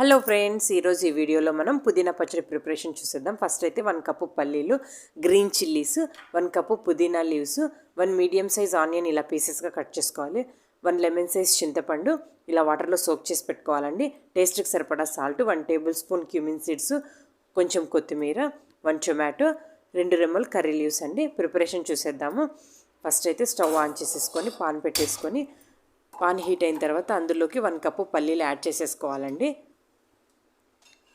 Hello friends ఈరోజు ఈ వీడియోలో మనం పుదీనా పచ్చడి ప్రిపరేషన్ చూసేద్దాం. ఫస్ట్ అయితే వన్ కప్పు పల్లీలు గ్రీన్ చిల్లీస్ వన్ కప్పు పుదీనా leaves one medium size onion ఇలా పీసెస్గా కట్ చేసుకోవాలి. వన్ లెమన్ సైజ్ చింతపండు ఇలా వాటర్లో సోక్ చేసి పెట్టుకోవాలండి. టేస్ట్కి సరిపడా salt one tablespoon cumin seeds కొంచెం కొత్తిమీర వన్ టొమాటో రెండు రెమ్మలు కర్రీ లీవ్స్ అండి. ప్రిపరేషన్ చూసేద్దాము. ఫస్ట్ అయితే స్టవ్ ఆన్ చేసేసుకొని పాన్ పెట్టేసుకొని పాన్ హీట్ అయిన తర్వాత అందులోకి వన్ కప్పు పల్లీలు యాడ్ చేసేసుకోవాలండి.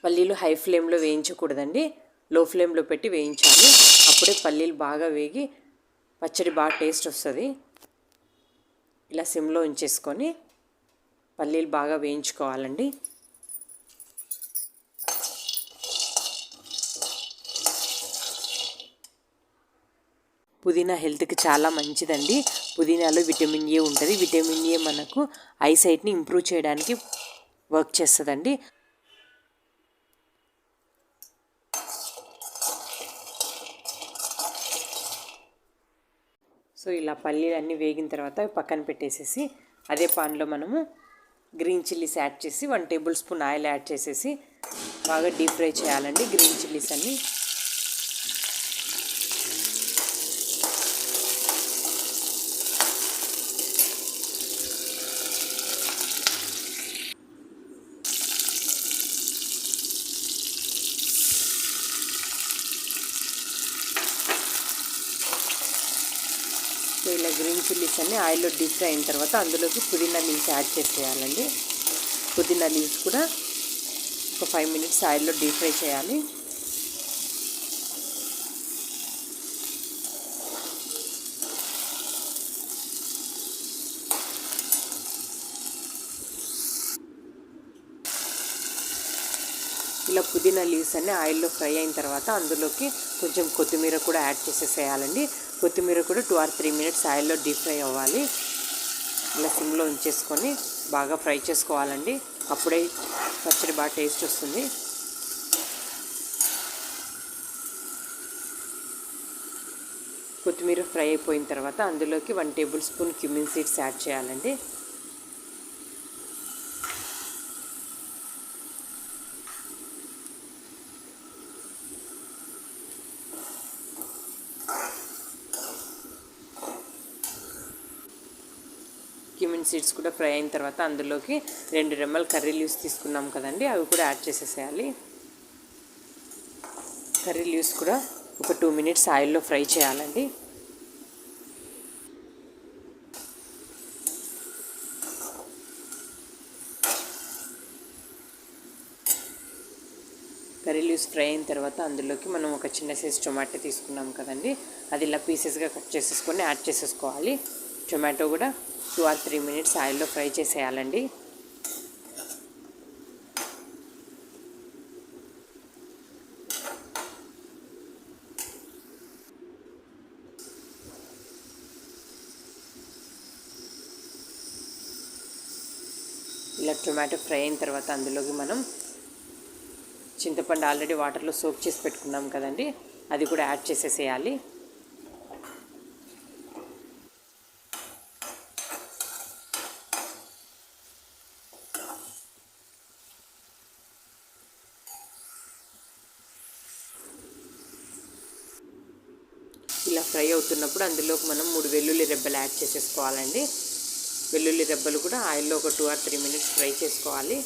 పల్లీలు హై ఫ్లేమ్లో వేయించకూడదండి. లో ఫ్లేమ్లో పెట్టి వేయించాలి. అప్పుడే పల్లీలు బాగా వేగి పచ్చడి బాగా టేస్ట్ వస్తుంది. ఇలా సిమ్లో ఉంచేసుకొని పల్లీలు బాగా వేయించుకోవాలండి. పుదీనా హెల్త్కి చాలా మంచిదండి. పుదీనాలో విటమిన్ ఏ ఉంటుంది. విటమిన్ ఏ మనకు ఐసైట్ని ఇంప్రూవ్ చేయడానికి వర్క్ చేస్తుందండి. సో ఇలా పల్లీలు అన్నీ వేగిన తర్వాత పక్కన పెట్టేసేసి అదే పాన్లో మనము గ్రీన్ చిల్లీస్ యాడ్ చేసి one tablespoon oil add చేసేసి బాగా డీప్ ఫ్రై చేయాలండి గ్రీన్ చిల్లీస్ అన్నీ సో ఇలా గ్రీన్ చిల్లీస్ అన్ని ఆయిల్లో డీప్ ఫ్రై అయిన తర్వాత అందులోకి పుదీనా లీవ్స్ యాడ్ చేసేయాలండి. పుదీనా లీవ్స్ కూడా ఒక ఫైవ్ మినిట్స్ ఆయిల్లో డీప్ ఫ్రై చేయాలి. ఇలా పుదీనా లీవ్స్ అన్నీ ఆయిల్లో ఫ్రై అయిన తర్వాత అందులోకి కొంచెం కొత్తిమీర కూడా యాడ్ చేసేసేయాలండి. కొత్తిమీర కూడా టూ ఆర్ త్రీ మినిట్స్ ఆయిల్లో డీప్ ఫ్రై అవ్వాలి. ఇలా సిమ్లో ఉంచేసుకొని బాగా ఫ్రై చేసుకోవాలండి. అప్పుడే పచ్చడి బాగా టేస్ట్ వస్తుంది. కొత్తిమీర ఫ్రై అయిపోయిన తర్వాత అందులోకి one tablespoon cumin seeds add చేయాలండి. క్యూమిన్ సీడ్స్ కూడా ఫ్రై అయిన తర్వాత అందులోకి రెండు రెమ్మలు కర్రీ లీవ్స్ తీసుకున్నాం కదండి అవి కూడా యాడ్ చేసేసేయాలి. కర్రీ లీవ్స్ కూడా ఒక టూ మినిట్స్ ఆయిల్లో ఫ్రై చేయాలండి. కర్రీ లీవ్స్ ఫ్రై అయిన తర్వాత అందులోకి మనం ఒక చిన్న సైజ్ టొమాటో తీసుకున్నాం కదండి అది ఇలా పీసెస్గా కట్ చేసేసుకొని యాడ్ చేసేసుకోవాలి. టొమాటో కూడా టూ ఆర్ త్రీ మినిట్స్ ఆయిల్లో ఫ్రై చేసేయాలండి. ఇలా టొమాటో ఫ్రై అయిన తర్వాత అందులోకి మనం చింతపండు ఆల్రెడీ వాటర్లో సోప్ చేసి పెట్టుకున్నాం కదండి అది కూడా యాడ్ చేసేసేయాలి. ఇలా ఫ్రై అవుతున్నప్పుడు అందులోకి మనం మూడు వెల్లుల్లి రెబ్బలు యాడ్ చేసేసుకోవాలండి. వెల్లుల్లి రెబ్బలు కూడా ఆయిల్లో ఒక two or three minutes fry చేసుకోవాలి.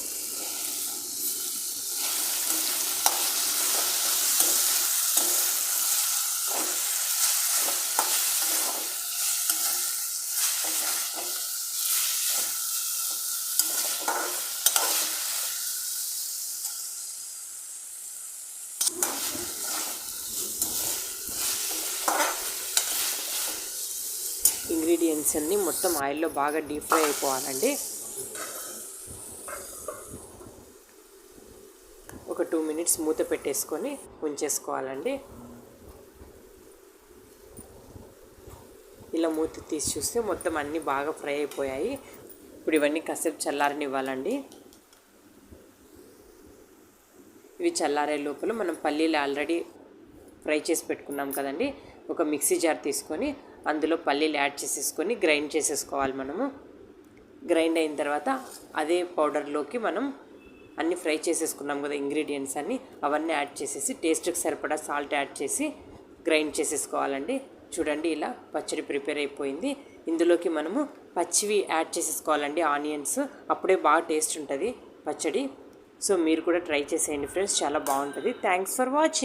ఇంగ్రీడియంట్స్ అన్నీ మొత్తం ఆయిల్లో బాగా డీప్ ఫ్రై అయిపోవాలండి. ఒక టూ మినిట్స్ మూత పెట్టేసుకొని ఉంచేసుకోవాలండి. ఇలా మూత తీసి చూస్తే మొత్తం అన్నీ బాగా ఫ్రై అయిపోయాయి. ఇప్పుడు ఇవన్నీ కాసేపు చల్లారనివ్వాలండి. ఇవి చల్లారే లోపల మనం పల్లీలు ఆల్రెడీ ఫ్రై చేసి పెట్టుకున్నాం కదండి. ఒక మిక్సీ జార్ తీసుకొని అందులో పల్లీలు యాడ్ చేసేసుకొని గ్రైండ్ చేసేసుకోవాలి మనము. గ్రైండ్ అయిన తర్వాత అదే పౌడర్లోకి మనం అన్ని ఫ్రై చేసేసుకున్నాం కదా ఇంగ్రీడియంట్స్ అన్నీ అవన్నీ యాడ్ చేసేసి టేస్ట్కి సరిపడా సాల్ట్ యాడ్ చేసి గ్రైండ్ చేసేసుకోవాలండి. చూడండి ఇలా పచ్చడి ప్రిపేర్ అయిపోయింది. ఇందులోకి మనము పచ్చివి యాడ్ చేసేసుకోవాలండి ఆనియన్స్. అప్పుడే బాగా టేస్ట్ ఉంటుంది పచ్చడి. సో మీరు కూడా ట్రై చేసేయండి ఫ్రెండ్స్ చాలా బాగుంటుంది. Thanks for watching.